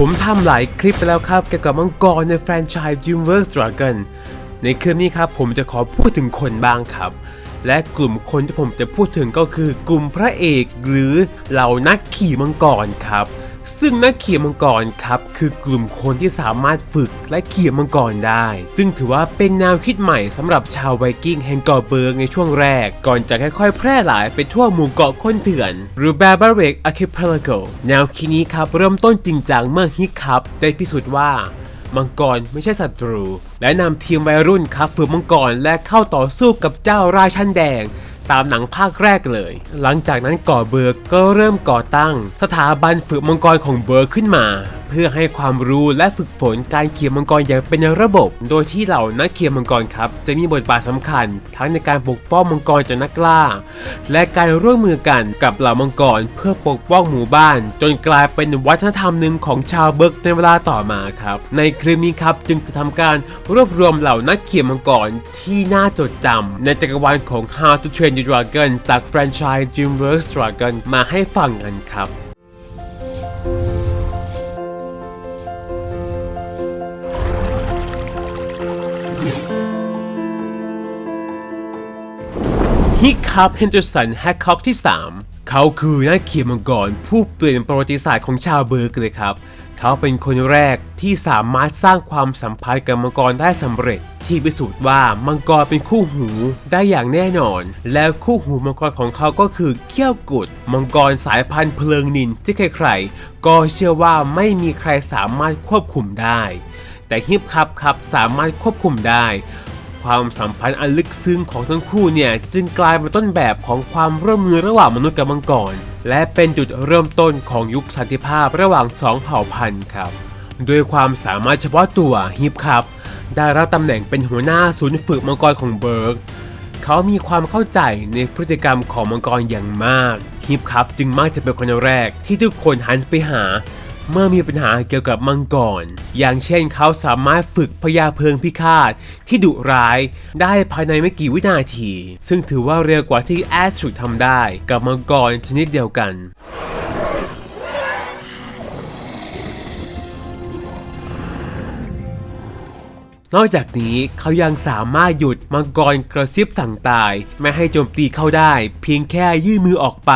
ผมทำหลายคลิปไปแล้วครับเกี่ยวกับมังกรในแฟรนไชส์ Dreamworks Dragon ในคลิปนี้ครับผมจะขอพูดถึงคนบ้างครับ และกลุ่มคนที่ผมจะพูดถึงก็คือกลุ่มพระเอกหรือเหล่านักขี่มังกรครับ ซึ่งนักเขี่มังกรครับคือกลุ่มคนที่สามารถฝึกและเขี่มังกรได้ ซึ่งถือว่าเป็นแนวคิดใหม่สำหรับชาวไวกิ้งแห่งเกาะเบิร์กในช่วงแรก ก่อนจะค่อยๆ แพร่หลายไปทั่วหมู่เกาะคนเถื่อน หรือ Barbaric Archipelago แนวคิดนี้ครับเริ่มต้นจริงจังเมื่อฮิกครับได้พิสูจน์ว่ามังกรไม่ใช่ศัตรู และนำทีมวัยรุ่นครับฝึกมังกรและเข้าต่อสู้กับเจ้าราชันแดง ตามหนังภาคแรกเลย หลังจากนั้นก่อเบิร์กก็เริ่มก่อตั้ง สถาบันฝึกมังกรของเบิร์กขึ้นมาเพื่อให้ความรู้และฝึกฝนการเขี่ยมังกรอย่างเป็นระบบ โดยที่เหล่านักเขี่ยมังกรครับ จะมีบทบาทสำคัญ ทั้งในการปกป้องมังกรจากนักล่า และการร่วมมือกันกับเหล่ามังกรเพื่อปกป้องหมู่บ้าน จนกลายเป็นวัฒนธรรมหนึ่งของชาวเบิร์กในเวลาต่อมาครับ ในคลิปนี้ครับจึงจะทำการรวบรวมเหล่านักเขี่ยมังกรที่น่าจดจำในจักรวาลของ How to Train Your Dragon จากแฟรนไชส์ Dreamworks Dragon มาให้ฟังกันครับ ฮิกคับเฮนเดอร์สันแฮกคอกที่ 3 เขาคือนักเขียนมังกรผู้เปลี่ยนประวัติศาสตร์ของชาวเบิร์กเลยครับ เขาเป็นคนแรกที่สามารถสร้างความสัมพันธ์กับมังกรได้สำเร็จ ที่พิสูจน์ว่ามังกรเป็นคู่หูได้อย่างแน่นอน แล้วคู่หูมังกรของเขาก็คือเขี้ยวกุด มังกรสายพันธุ์เพลิงนินที่ใครๆ ก็เชื่อว่าไม่มีใครสามารถควบคุมได้ แต่ฮิปคับครับสามารถควบคุมได้ ความสัมพันธ์อันลึกซึ้งของทั้งคู่เนี่ยจึงกลายเป็นต้นแบบของความร่วมมือระหว่างมนุษย์กับมังกร และเป็นจุดเริ่มต้นของยุคสันติภาพระหว่างสองเผ่าพันธุ์ครับด้วยความสามารถเฉพาะตัวฮิปครับได้รับตำแหน่งเป็นหัวหน้าศูนย์ฝึกมังกรของเบิร์กเขามีความเข้าใจในพฤติกรรมของมังกรอย่างมากฮิปครับจึงมักจะเป็นคนแรกที่ทุกคนหันไปหา เมื่อมีปัญหาเกี่ยวกับมังกร อย่างเช่นเขาสามารถฝึกพญาเพลิงพิฆาตที่ดุร้ายได้ภายในไม่กี่วินาที ซึ่งถือว่าเร็วกว่าที่แอสทรูทำได้กับมังกรชนิดเดียวกันนอกจากนี้เขายังสามารถหยุดมังกรกระซิบสั่งตาย ไม่ให้โจมตีเขาได้ เพียงแค่ยื่นมือออกไป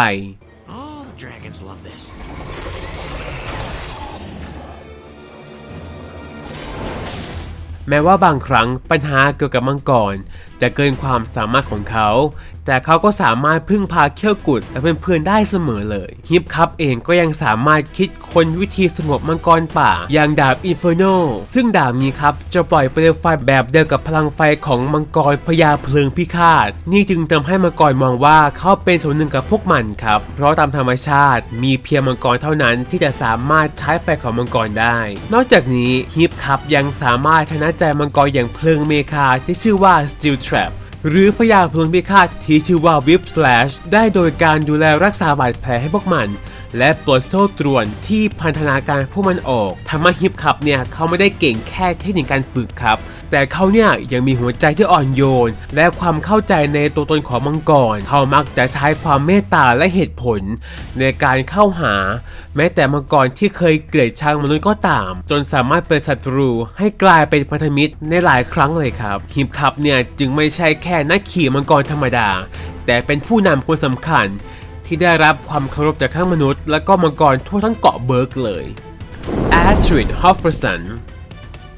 แม้ว่าบางครั้งปัญหาเกี่ยวกับมังกร จะเกินความสามารถของเขาแต่เขาก็สามารถพึ่งพาเขี้ยวกุดและเพื่อนๆได้เสมอเลยฮิปคัพเองก็ยังสามารถคิดค้นวิธีสงบมังกรป่า อย่างดาบอินเฟอร์โนซึ่งดาบนี้ครับ จะปล่อยเปลวไฟแบบเดียวกับพลังไฟของมังกรพญาเพลิงพิฆาต นี่จึงทำให้มังกรมองว่าเขาเป็นส่วนหนึ่งกับพวกมันครับ เพราะตามธรรมชาติมีเพียงมังกรเท่านั้นที่จะสามารถใช้ไฟของมังกรได้ นอกจากนี้ฮิปคัพยังสามารถชนะใจมังกรอย่างเพลิงเมคาที่ชื่อว่า Steel Trap หรือพยาพลิงพิฆาตที่ชื่อว่าวิปสแลชได้โดยการดูแลรักษาบาดแผลให้พวกมัน และปลดโซ่ตรวนที่พันธนาการพวกมันออกทำให้ฮิปคับเนี่ยเขาไม่ได้เก่งแค่เทคนิคการฝึกครับ แต่เขาเนี่ยยังมีหัวใจที่อ่อนโยน และความเข้าใจในตัวตนของมังกร เขามักจะใช้ความเมตตาและเหตุผล ในการเข้าหา แม้แต่มังกรที่เคยเกลียดชังมนุษย์ก็ตาม จนสามารถเป็นศัตรูให้กลายเป็นพันธมิตรในหลายครั้งเลยครับฮิปคับเนี่ยจึงไม่ใช่แค่นักขี่มังกรธรรมดา แต่เป็นผู้นำคนสำคัญ ที่ได้รับความเคารพจากทั้งมนุษย์ และก็มังกรทั่วทั้งเกาะเบิร์กเลยแอทริดฮอฟเฟอร์สัน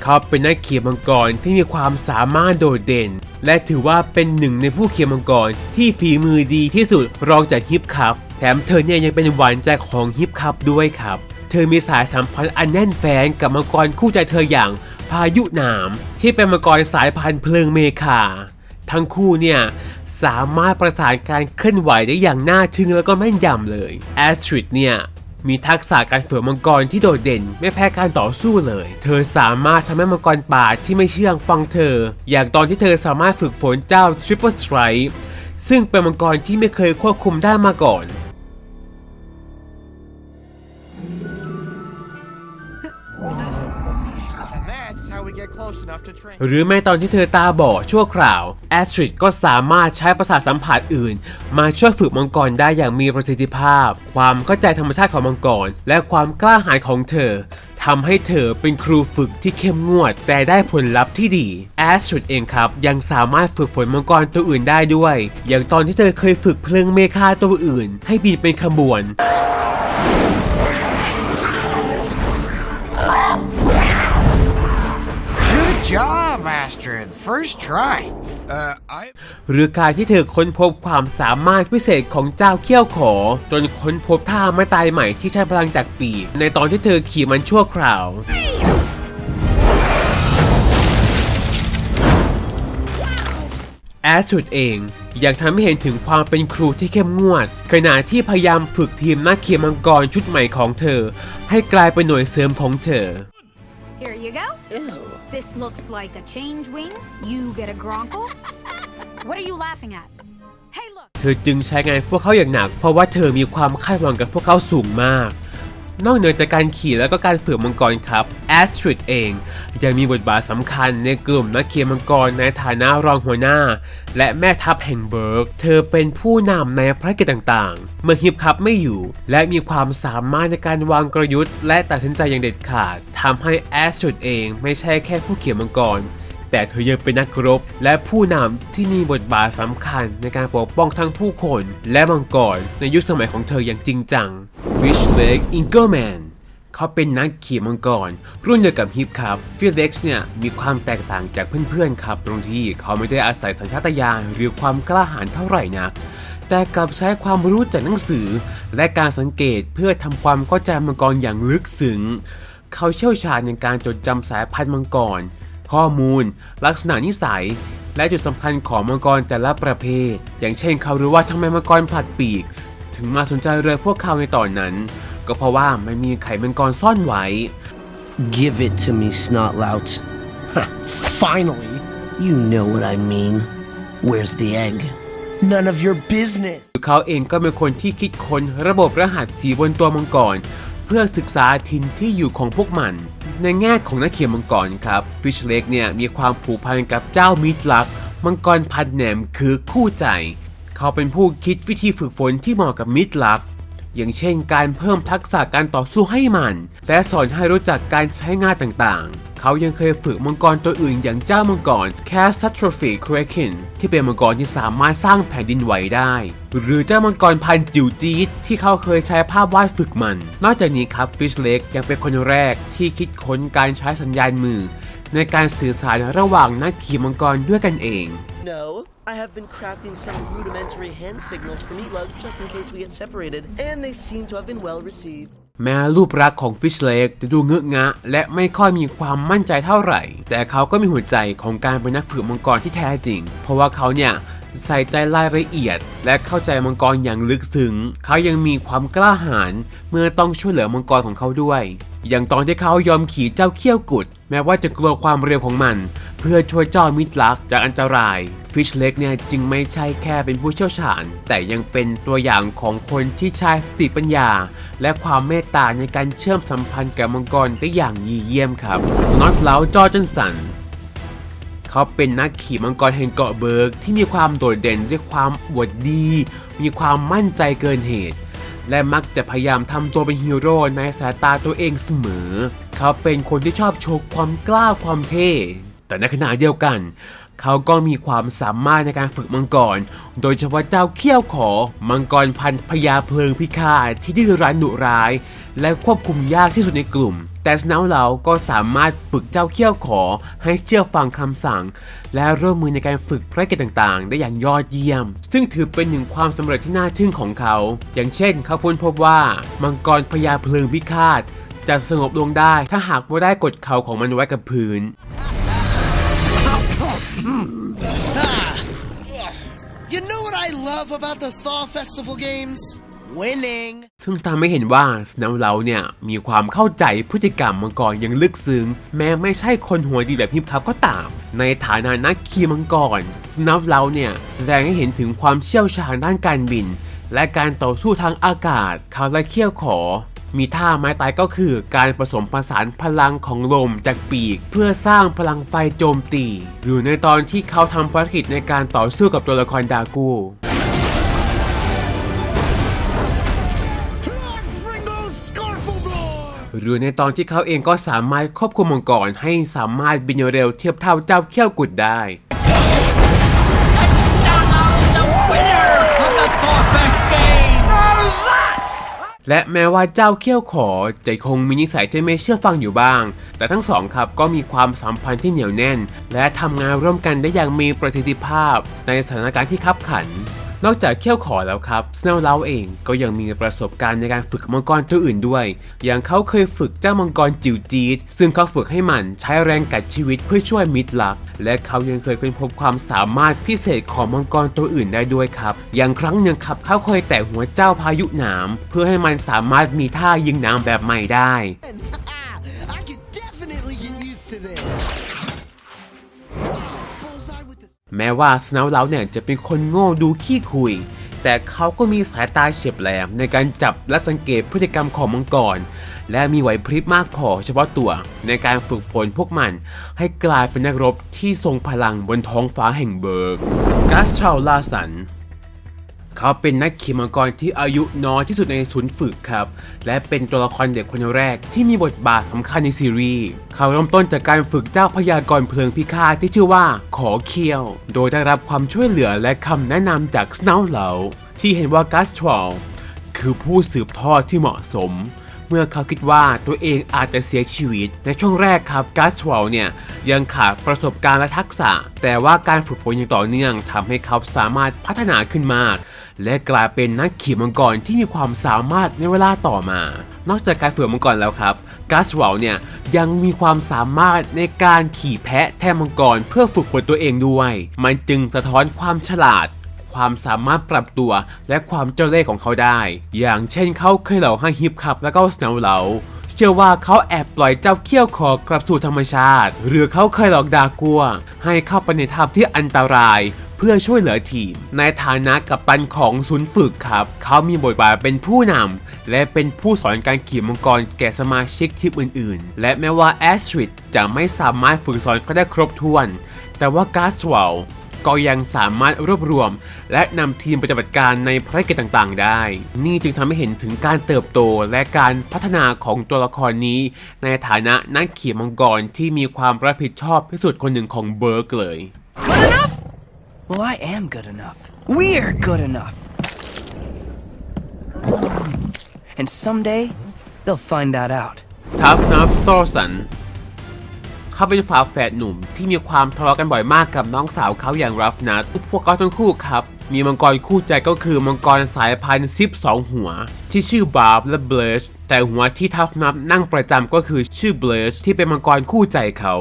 เขาเป็นนักเขียนมังกรที่มีความสามารถโดดเด่น และถือว่าเป็นหนึ่งในผู้เขียนมังกรที่ฝีมือดีที่สุดรองจากฮิปคัพแถมเธอเนี่ยยังเป็นหวานใจของฮิปคัพด้วยครับ เธอมีสายสัมพันธ์อันแน่นแฟ้นกับมังกรคู่ใจเธออย่างพายุหนาม ที่เป็นมังกรสายพันธุ์เพลิงเมคาทั้งคู่เนี่ยสามารถประสานการเคลื่อนไหวได้อย่างน่าทึ่งแล้วก็แม่นยำเลยแอสทริดเนี่ย มีทักษะการฝึกมังกรที่โดดเด่น ไม่แพ้การต่อสู้เลย เธอสามารถทำให้มังกรป่าที่ไม่เชื่องฟังเธอ อย่างตอนที่เธอสามารถฝึกฝนเจ้า Triple Strike ซึ่งเป็นมังกรที่ไม่เคยควบคุมได้มาก่อน หรือแม้ตอนที่เธอตาบอดชั่วคราวแอสตริดก็สามารถใช้ประสาทสัมผัสอื่น มาช่วยฝึกมังกรได้อย่างมีประสิทธิภาพ ความเข้าใจธรรมชาติของมังกร และความกล้าหาญของเธอทำให้เธอเป็นครูฝึกที่เข้มงวด แต่ได้ผลลัพธ์ที่ดีแอสตริดเองครับ ยังสามารถฝึกฝนมังกรตัวอื่นได้ด้วย อย่างตอนที่เธอเคยฝึกเพลิงเมฆาตัวอื่น ให้บินเป็นขบวน job, Astrid. First try. Uh, I. หรือการที่เธอค้นพบความสามารถพิเศษของเจ้าเขี้ยวขอ จนค้นพบท่าไม่ตายใหม่ที่ใช้พลังจากปีกในตอนที่เธอขี่มันชั่วคราว แอสชุดเองยังทำให้เห็นถึงความเป็นครูที่เข้มงวด ขณะที่พยายามฝึกทีมนักเขียนมังกรชุดใหม่ของเธอ ให้กลายเป็นหน่วยเสริมของเธอ Here you go. This looks like a change wing. You get a gronkle. What are you laughing at? Hey, look. เธอจึงใช้งานพวกเขาอย่างหนัก เพราะว่าเธอมีความคาดหวังกับพวกเขาสูงมาก นอกเหนือจากการขี่แล้วก็การฝึกมังกรครับแอสตริดเอง ยังมีบทบาทสำคัญในกลุ่มนักเขียนมังกรในฐานะรองหัวหน้า และแม่ทัพแห่งเบิร์ก เธอเป็นผู้นำในภารกิจต่างๆ เมื่อฮิปคัพไม่อยู่ และมีความสามารถในการวางกลยุทธ์ และตัดสินใจอย่างเด็ดขาดทำให้แอสตริดเองไม่ใช่แค่ผู้เขียนมังกร แต่เธอยังเป็นนักรบ และผู้นำที่มีบทบาทสำคัญในการปกป้องทั้งผู้คนและมังกรในยุคสมัยของเธออย่างจริงจัง Fish Leg Ingerman เขาเป็นนักขี่มังกร รุ่นเดียวกับฮิปครับฟิลเล็กซ์เนี่ยมีความแตกต่างจากเพื่อนๆครับตรงที่เขาไม่ได้อาศัยสัญชาตญาณหรือความกล้าหาญเท่าไหร่นักแต่กลับใช้ความรู้จากหนังสือ และการสังเกตเพื่อทำความเข้าใจมังกรอย่างลึกซึ้งเขาเชี่ยวชาญในการจดจำสายพันธุ์มังกร ข้อมูล ลักษณะนิสัย และจุดสำคัญของมังกรแต่ละประเภท อย่างเช่นเขารู้ว่าทำไมมังกรผลัดปีก ถึงมาสนใจเรือพวกเขาในตอนนั้น ก็เพราะว่ามันมีไข่มังกรซ่อนไว้ Give it to me, Snotlout. Finally, You know what I mean. Where's the egg? none of your business. เขาเองก็เป็นคนที่คิดค้นระบบรหัสสีบนตัวมังกร เพื่อศึกษาทินที่อยู่ของพวกมัน ในแง่ของนักเขียนมังกรครับฟิชเล็กเนี่ยมีความผูกพันกับเจ้ามิตรลักมังกรพันแหนมคือคู่ใจ เขาเป็นผู้คิดวิธีฝึกฝนที่เหมาะกับมิตรลักอย่างเช่นการเพิ่มทักษะการต่อสู้ให้มัน และสอนให้รู้จักการใช้งานต่างๆ เขายังเคยฝึกมังกรตัวอื่นอย่างเจ้ามังกร Catastrophic Kraken ที่เป็นมังกรที่สามารถสร้างแผ่นดินไหวได้ หรือเจ้ามังกรพันจิ๋วจี๊ดที่เขาเคยใช้ภาพวาดฝึกมัน นอกจากนี้ครับ Fish Lake ยังเป็นคนแรกที่คิดค้นการใช้สัญญาณมือ ในการสื่อสารระหว่างนักขี่มังกรด้วยกันเอง No, I have been crafting some rudimentary hand signals for Meatloaf just in case we get separated, and they seem to have been well received. แม้รูปรักษ์ของฟิชเลกจะดูเงอะงะ และไม่ค่อยมีความมั่นใจเท่าไหร่ แต่เขาก็มีหัวใจของการเป็นนักฝึกมังกรที่แท้จริง เพราะว่าเขาเนี่ย ใส่ใจรายละเอียด และเข้าใจมังกรอย่างลึกซึ้งเขายังมีความกล้าหาญเมื่อต้องช่วยเหลือมังกรของเขาด้วย อย่างตอนที่เขายอมขี่เจ้าเขี้ยวกุด แม้ว่าจะกลัวความเร็วของมัน เพื่อช่วยเจ้ามิตรลักจากอันตรายฟิชเล็กเนี่ยจึงไม่ใช่แค่เป็นผู้เชี่ยวชาญ แต่ยังเป็นตัวอย่างของคนที่ใช้สติปัญญา และความเมตตาในการเชื่อมสัมพันธ์กับมังกรได้อย่างยีเยี่ยมครับสนอตเลาจอร์จนสัน เขาเป็นนักขี่มังกรแห่งเกาะเบิร์กที่มีความโดดเด่นด้วยความอวดดี มีความมั่นใจเกินเหตุ และมักจะพยายามทำตัวเป็นฮีโร่ในสายตาตัวเองเสมอ เขาเป็นคนที่ชอบโชว์ความกล้าความเท่ แต่ในขณะเดียวกัน เขาก็มีความสามารถในการฝึกมังกร โดยเฉพาะเจ้าเขี้ยวขอ มังกรพันพญาเพลิงพิฆาตที่ดื้อรั้นดุร้าย และควบคุมยากที่สุดในกลุ่ม แต่สนาวเราก็สามารถฝึกเจ้าเขี้ยวขอให้เชื่อฟังคำสั่ง และร่วมมือในการฝึกภารกิจต่างๆ ได้อย่างยอดเยี่ยม ซึ่งถือเป็นหนึ่งความสำเร็จที่น่าทึ่งของเขา อย่างเช่น เขาพ้นพบว่ามังกรพญาเพลิงพิฆาตจะสงบลงได้ถ้าหากว่าได้กดเขาของมันไว้กับพื้น love about the Thaw Festival games? Winning. ซึ่งทำให้เห็นว่าสแนวเราเนี่ยมีความเข้าใจพฤติกรรมมังกรอย่างลึกซึ้งแม้ไม่ใช่คนหัวดีแบบฮิปคับก็ตาม ในฐานะนักขี่มังกรสแนวเราเนี่ยแสดงให้เห็นถึงความเชี่ยวชาญด้านการบิน และการต่อสู้ทางอากาศเขาและเขี้ยวขอ มีท่าไม้ตายก็คือการผสมผสานพลังของลมจากปีก เพื่อสร้างพลังไฟโจมตี หรือในตอนที่เขาทำภารกิจในการต่อสู้กับตัวละครดากู หรือในตอนที่เขาเองก็สามารถควบคุมมังกรให้สามารถบินเร็วเทียบเท่าเจ้าเขี้ยวกุดได้และแม้ว่าเจ้าเขี้ยวขอจะคงมีนิสัยที่ไม่เชื่อฟังอยู่บ้าง แต่ทั้งสองครับก็มีความสัมพันธ์ที่เหนียวแน่น และทำงานร่วมกันได้อย่างมีประสิทธิภาพในสถานการณ์ที่ขับขัน นอกจากเขี้ยวขอแล้วครับสเนลเล้าเองก็ยังมีประสบการณ์ในการฝึกมังกรตัวอื่นด้วย อย่างเขาเคยฝึกเจ้ามังกรจิ๋วจี๊ดซึ่งเขาฝึกให้มันใช้แรงกัดชีวิตเพื่อช่วยมิตรลัก และเขายังเคยค้นพบความสามารถพิเศษของมังกรตัวอื่นได้ด้วยครับ อย่างครั้งหนึ่งครับเขาเคยแตะหัวเจ้าพายุหนามเพื่อให้มันสามารถมีท่ายิงน้ำแบบใหม่ได้ I could definitely get used to this. แม้ว่าสโนว์เลาเนี่ยจะเป็นคนโง่ดูขี้คุย แต่เขาก็มีสายตาเฉียบแหลมในการจับและสังเกตพฤติกรรมของมังกร และมีไหวพริบมากพอเฉพาะตัวในการฝึกฝนพวกมัน ให้กลายเป็นนักรบที่ทรงพลังบนท้องฟ้าแห่งเบิร์กกัสชาวลาสัน เขาเป็นนักขี่มังกรที่อายุน้อยที่สุดในศูนย์ฝึกครับ และเป็นตัวละครเด็กคนแรกที่มีบทบาทสำคัญในซีรีส์เขาเริ่มต้นจากการฝึกเจ้าพยากรเพลิงพิฆาตที่ชื่อว่าขอเคียว โดยได้รับความช่วยเหลือและคำแนะนำจากสโนว์เหลาที่เห็นว่ากัสทรอลคือผู้สืบทอดที่เหมาะสม เมื่อเขาคิดว่าตัวเองอาจจะเสียชีวิต ในช่วงแรกครับกัสวอลเนี่ยยังขาดประสบการณ์และทักษะ แต่ว่าการฝึกฝนอย่างต่อเนื่องทำให้เขาสามารถพัฒนาขึ้นมาก และกลายเป็นนักขี่มังกรที่มีความสามารถในเวลาต่อมา นอกจากการฝึกมังกรแล้วครับกัสวอลเนี่ยยังมีความสามารถในการขี่แพะแทนมังกรเพื่อฝึกฝนตัวเองด้วย มันจึงสะท้อนความฉลาดความสามารถปรับตัวและความเจ้าเล่ห์ของเขาได้ อย่างเช่นเขาเคยเหล่าให้ฮิปครับแล้วก็สโนวเหลา เชื่อว่าเขาแอบปล่อยเจ้าเขี้ยวคอกลับสู่ธรรมชาติ หรือเขาเคยหลอกดากัว ให้เข้าไปในถ้ำที่อันตรายเพื่อช่วยเหลือทีม ในฐานะกัปตันของศูนย์ฝึกครับ เขามีบทบาทเป็นผู้นำและเป็นผู้สอนการขี่มังกรแก่สมาชิกทีมอื่นๆ และแม้ว่าแอสทริดจะไม่สามารถฝึกสอนเขาได้ครบถ้วน แต่ว่ากัสวล ก็ยังสามารถรวบรวม และนำทีมปฏิบัติการในภารกิจต่างๆ ได้ นี่จึงทำให้เห็นถึงการเติบโตและการพัฒนาของตัวละครนี้ ในฐานะนักขี่มังกรที่มีความรับผิดชอบที่สุดคนหนึ่งของเบิร์กเลย Well, I am good enough. We're good enough. And someday, they'll find that out. ทัฟนัฟตอร์สัน เขาเป็นฝาแฝดหนุ่มที่มีความทะเลาะกันบ่อยมากกับน้องสาวเขาอย่างรัฟนัทพวกเขาทั้งคู่ครับมีมังกรคู่ใจก็คือมังกรสายพันธุ์ซิปสองหัว ที่ชื่อบาร์ฟและเบลชแต่หัวที่ทัฟนัฟนั่งประจำก็คือชื่อเบลชที่เป็นมังกรคู่ใจเขา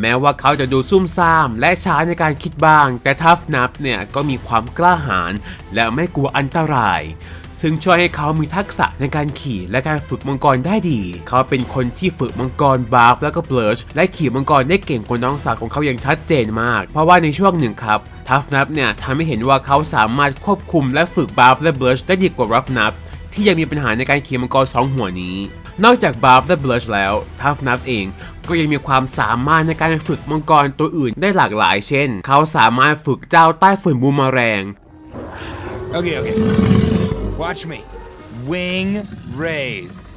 แม้ว่าเขาจะดูซุ่มซ่ามและช้าในการคิดบ้าง แต่ทัฟนับเนี่ยก็มีความกล้าหาญและไม่กลัวอันตราย ซึ่งช่วยให้เขามีทักษะในการขี่และการฝึกมังกรได้ดี เขาเป็นคนที่ฝึกมังกรบาร์ฟแล้วก็เบลชและขี่มังกรได้เก่งกว่าน้องสาวของเขาอย่างชัดเจนมาก เพราะว่าในช่วงหนึ่งครับทัฟนับเนี่ยทำให้เห็นว่าเขาสามารถควบคุมและฝึกบาร์ฟและเบลชได้ดีกว่ารัฟนับที่ยังมีปัญหาในการขี่มังกรสองหัวนี้ นอกจากบาร์ฟและเบลชแล้วทัฟนับเองก็ยังมีความสามารถในการฝึกมังกรตัวอื่นได้หลากหลายเช่น เขาสามารถฝึกเจ้าใต้ฝุ่นบูมมอแรง Okay, okay. Watch me. Wing raise.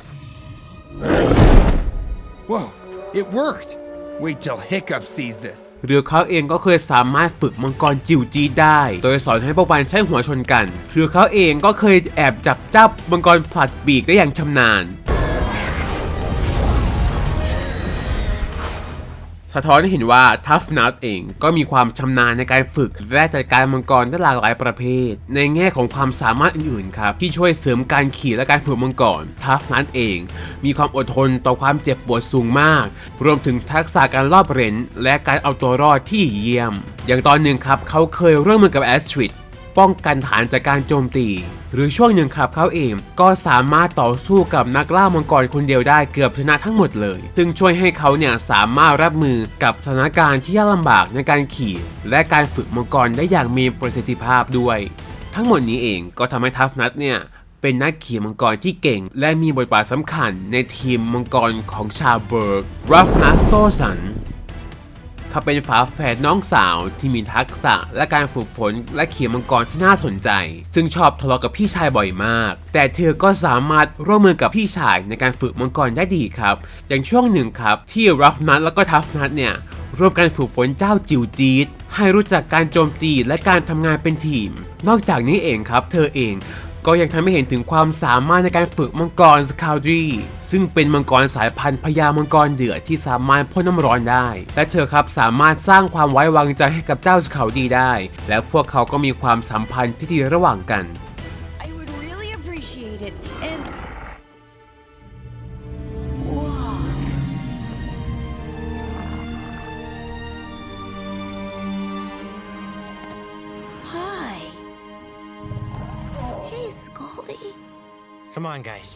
Whoa, it worked. Wait till Hiccup sees this. หรือเขาเองก็เคยสามารถฝึกมังกรจิ๋วจีได้ โดยสอนให้พวกมันใช้หัวชนกันหรือเขาเองก็เคยแอบจับจับมังกรผลัดปีกได้อย่างชำนาญ สะท้อนให้เห็นว่าทัฟนัทเองก็มีความชำนาญในการฝึก และจัดการมังกรได้หลากหลายประเภท ในแง่ของความสามารถอื่นๆครับที่ช่วยเสริมการขี่และการฝึกมังกรทัฟนัทเอง มีความอดทนต่อความเจ็บปวดสูงมาก รวมถึงทักษะการรอบเรนและการเอาตัวรอดที่เยี่ยม อย่างตอนหนึ่งครับเขาเคยร่วมมือกับแอสทริด ป้องกันฐานจากการโจมตี หรือช่วงหนึ่งครับเขาเองก็สามารถต่อสู้กับนักล่ามังกรคนเดียวได้เกือบชนะทั้งหมดเลย ซึ่งช่วยให้เขาเนี่ยสามารถรับมือกับสถานการณ์ที่ยากลำบากในการขี่ และการฝึกมังกรได้อย่างมีประสิทธิภาพด้วย ทั้งหมดนี้เองก็ทำให้ทัฟนัทเนี่ยเป็นนักขี่มังกรที่เก่ง และมีบทบาทสำคัญในทีมมังกรของชาเบิร์กรัฟนัสโตสัน เขาเป็นฝาแฝดน้องสาวที่มีทักษะและการฝึกฝนและเขี่มังกรที่น่าสนใจ ซึ่งชอบทะเลาะกับพี่ชายบ่อยมาก แต่เธอก็สามารถร่วมมือกับพี่ชายในการฝึกมังกรได้ดีครับ อย่างช่วงหนึ่งครับที่รัฟนัทแล้วก็ทัฟนัทเนี่ยร่วมกันฝึกฝนเจ้าจิวจีดให้รู้จักการโจมตีและการทำงานเป็นทีม นอกจากนี้เองครับ เธอเอง ก็ยังทำให้เห็นถึงความสามารถในการฝึกมังกรสคาวดีซึ่งเป็นมังกรสายพันธุ์พญามังกรเดือดที่สามารถพ่นน้ำร้อนได้ และเธอครับสามารถสร้างความไว้วางใจให้กับเจ้าสคาวดีได้ และพวกเขาก็มีความสัมพันธ์ที่ดีระหว่างกัน I would really appreciate it. And. On, guys.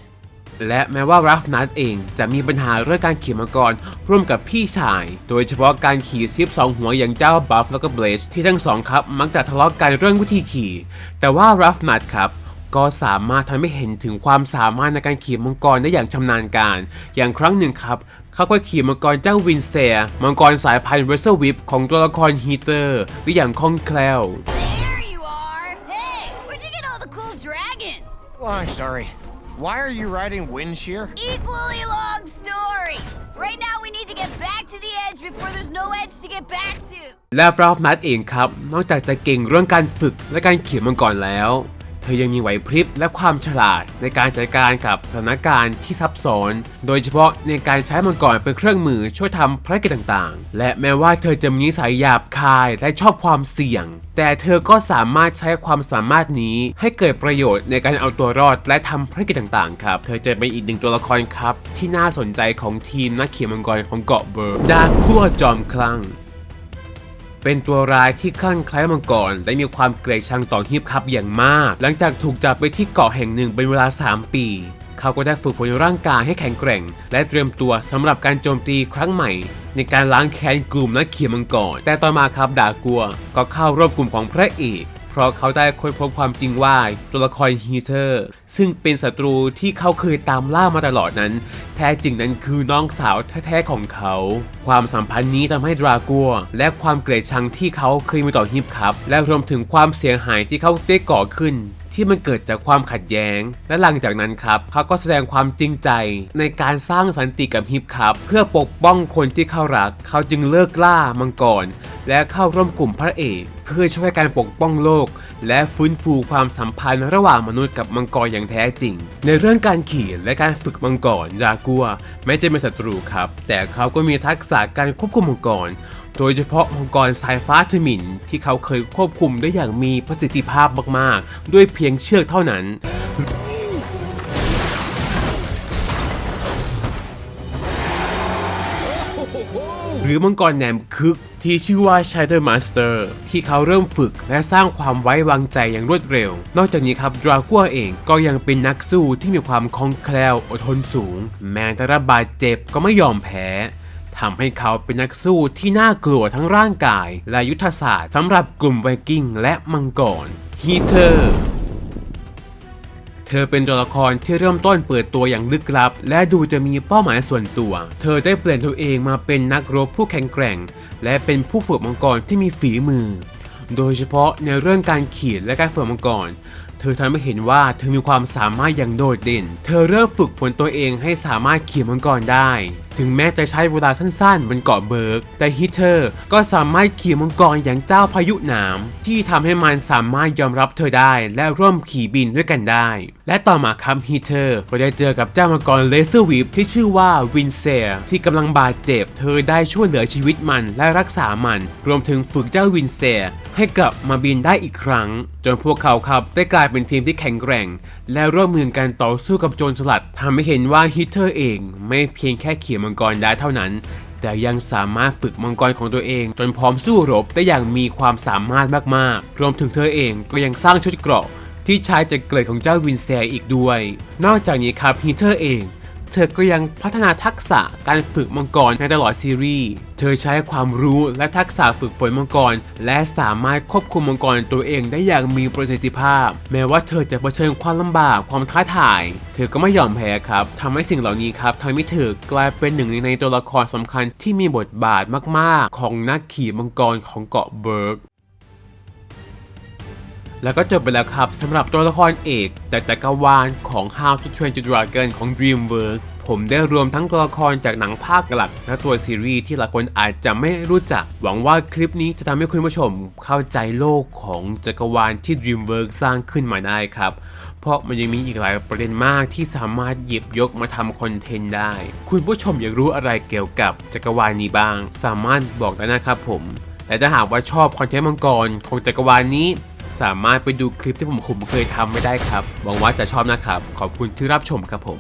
และแม้ว่ารัฟนัทเองจะมีปัญหาเรื่องการขี่มังกรร่วมกับพี่ชาย โดยเฉพาะการขี่ซิปสองหัวอย่างเจ้าบัฟแล้วก็เบลชที่ทั้งสองครับ มักจะทะเลาะกันเรื่องวิธีขี่ แต่ว่ารัฟนัทครับก็สามารถทำให้เห็นถึงความสามารถในการขี่มังกรได้อย่างชำนาญการ อย่างครั้งหนึ่งครับ เขาก็ขี่มังกรเจ้าวินเซียมังกรสายพันธุ์เวสเซอร์วิปของตัวละครฮีเตอร์ได้อย่างคล่องแคล่ว There you are. Hey, where'd you get all the cool dragons? Long story. Why are you riding wind shear? Equally long story. Right now, we need to get back to the edge before there's no edge to get back to. และรอบนัดเองครับ นอกจากจะเก่งเรื่องการฝึกและการเขียนมังกรแล้ว เธอยังมีไหวพริบและความฉลาดในการจัดการกับสถานการณ์ที่ซับซ้อน โดยเฉพาะในการใช้มังกรเป็นเครื่องมือช่วยทำภารกิจต่างๆ และแม้ว่าเธอจะมีนิสัยหยาบคายและชอบความเสี่ยง แต่เธอก็สามารถใช้ความสามารถนี้ให้เกิดประโยชน์ในการเอาตัวรอดและทำภารกิจต่างๆ ครับ เธอจะเป็นอีกหนึ่งตัวละครครับ ที่น่าสนใจของทีมนักเขียนมังกรของเกาะเบิร์ดาร์กัวจอมคลั่ง เป็นตัวร้ายที่คลั่งไคล้มังกรและมีความเกลียดชังต่อฮิปคับอย่างมาก หลังจากถูกจับไปที่เกาะแห่งหนึ่งเป็นเวลา 3 ปี เขาก็ได้ฝึกฝนร่างกายให้แข็งแกร่ง และเตรียมตัวสำหรับการโจมตีครั้งใหม่ ในการล้างแค้นกลุ่มนักเขียมังกรแต่ต่อมาครับดากัว ก็เข้าร่วมกลุ่มของพระเอก เพราะเขาได้ค้นพบความจริงว่าตัวละครฮีเตอร์ซึ่งเป็นศัตรูที่เขาเคยตามล่ามาตลอดนั้น แท้จริงนั้นคือน้องสาวแท้ๆของเขา ความสัมพันธ์นี้ทำให้ดรากัวและความเกลียดชังที่เขาเคยมีต่อฮิปครับ และรวมถึงความเสียหายที่เขาได้ก่อขึ้นที่มันเกิดจากความขัดแย้ง และหลังจากนั้นครับ เขาก็แสดงความจริงใจในการสร้างสันติกับฮิปครับ เพื่อปกป้องคนที่เขารัก เขาจึงเลิกล่ามังกร และเข้าร่วมกลุ่มพระเอกเพื่อช่วยการปกป้องโลก และฟื้นฟูความสัมพันธ์ระหว่างมนุษย์กับมังกรอย่างแท้จริง ในเรื่องการขี่และการฝึกมังกรดรากัวแม้จะเป็นศัตรูครับ แต่เขาก็มีทักษะการควบคุมมังกร โดยเฉพาะมังกรสายฟ้าทมินที่เขาเคยควบคุมได้อย่างมีประสิทธิภาพมากๆ ด้วยเพียงเชือกเท่านั้น หรือมังกรแหนมคึกที่ชื่อว่า Shadow Master ที่เขาเริ่มฝึกและสร้างความไว้วางใจอย่างรวดเร็ว นอกจากนี้ครับดรากัวเองก็ยังเป็นนักสู้ที่มีความคล่องแคล่วอดทนสูง แม้แต่ระบาดเจ็บก็ไม่ยอมแพ้ทำให้เขาเป็นนักสู้ที่น่ากลัวทั้งร่างกาย และยุทธศาสตร์สำหรับกลุ่มไวกิ้งและมังกรฮีเตอร์ เธอเป็นตัวละครที่เริ่มต้นเปิดตัวอย่างลึกลับ และดูจะมีเป้าหมายส่วนตัว เธอได้เปลี่ยนตัวเองมาเป็นนักรบผู้แข็งแกร่ง และเป็นผู้ฝึกมังกรที่มีฝีมือ โดยเฉพาะในเรื่องการขีดและการฝึกมังกร ธอทำให้เห็นว่าเธอมีความสามารถอย่างโดดเด่น เธอเริ่มฝึกฝนตัวเองให้สามารถขี่มังกรได้ ถึงแม้จะใช้เวลาสั้นๆบนเกาะเบิร์ก แต่ฮิตเตอร์ก็สามารถขี่มังกรอย่างเจ้าพายุหนาม ที่ทำให้มันสามารถยอมรับเธอได้และร่วมขี่บินด้วยกันได้ และต่อมาครับฮิตเตอร์ก็ได้เจอกับเจ้ามังกรเลเซอร์วิปที่ชื่อว่าวินเซร์ที่กำลังบาดเจ็บ เธอได้ช่วยเหลือชีวิตมันและรักษามัน รวมถึงฝึกเจ้าวินเซร์ให้กลับมาบินได้อีกครั้ง จนพวกเขาครับได้กลายเป็นทีมที่แข็งแกร่ง และร่วมมือกันต่อสู้กับโจรสลัดทำให้เห็นว่าฮิตเตอร์เองไม่เพียงแค่เขี่มังกรได้เท่านั้น แต่ยังสามารถฝึกมังกรของตัวเอง จนพร้อมสู้รบได้อย่างมีความสามารถมากๆ รวมถึงเธอเองก็ยังสร้างชุดเกราะที่ใช้จากเกล็ดของเจ้าวินเซอีกด้วย นอกจากนี้ครับฮีเตอร์เอง เธอก็ยังพัฒนาทักษะการฝึกมังกรในตลอดซีรีส์ เธอใช้ความรู้และทักษะฝึกฝนมังกร และสามารถควบคุมมังกรตัวเองได้อย่างมีประสิทธิภาพ แม้ว่าเธอจะเผชิญความลำบากความท้าทาย เธอก็ไม่ยอมแพ้ครับทำให้สิ่งเหล่านี้ครับทำให้เธอกลายเป็นหนึ่งในตัวละครสำคัญที่มีบทบาทมาก ๆ ของนักขี่มังกรของเกาะเบิร์ก แล้วก็จบไปแล้วครับสำหรับตัวละครเอกจากจักรวาลของ How to Train Your Dragon ของ DreamWorks ผมได้รวมทั้งตัวละครจากหนังภาคหลัก และตัวซีรีส์ที่หลายคนอาจจะไม่รู้จัก หวังว่าคลิปนี้จะทำให้คุณผู้ชมเข้าใจโลกของจักรวาลที่ DreamWorks สร้างขึ้นมาได้ครับ เพราะมันยังมีอีกหลายประเด็นมากที่สามารถหยิบยกมาทำคอนเทนต์ได้ คุณผู้ชมอยากรู้อะไรเกี่ยวกับจักรวาลนี้บ้าง สามารถบอกได้นะครับผมแต่ถ้าหากว่าชอบคอนเทนต์มังกรของจักรวาลนี้ สามารถไปดูคลิปที่ผมผมเคยทำไม่ได้ครับหวังว่าจะชอบนะครับ ขอบคุณที่รับชมครับผม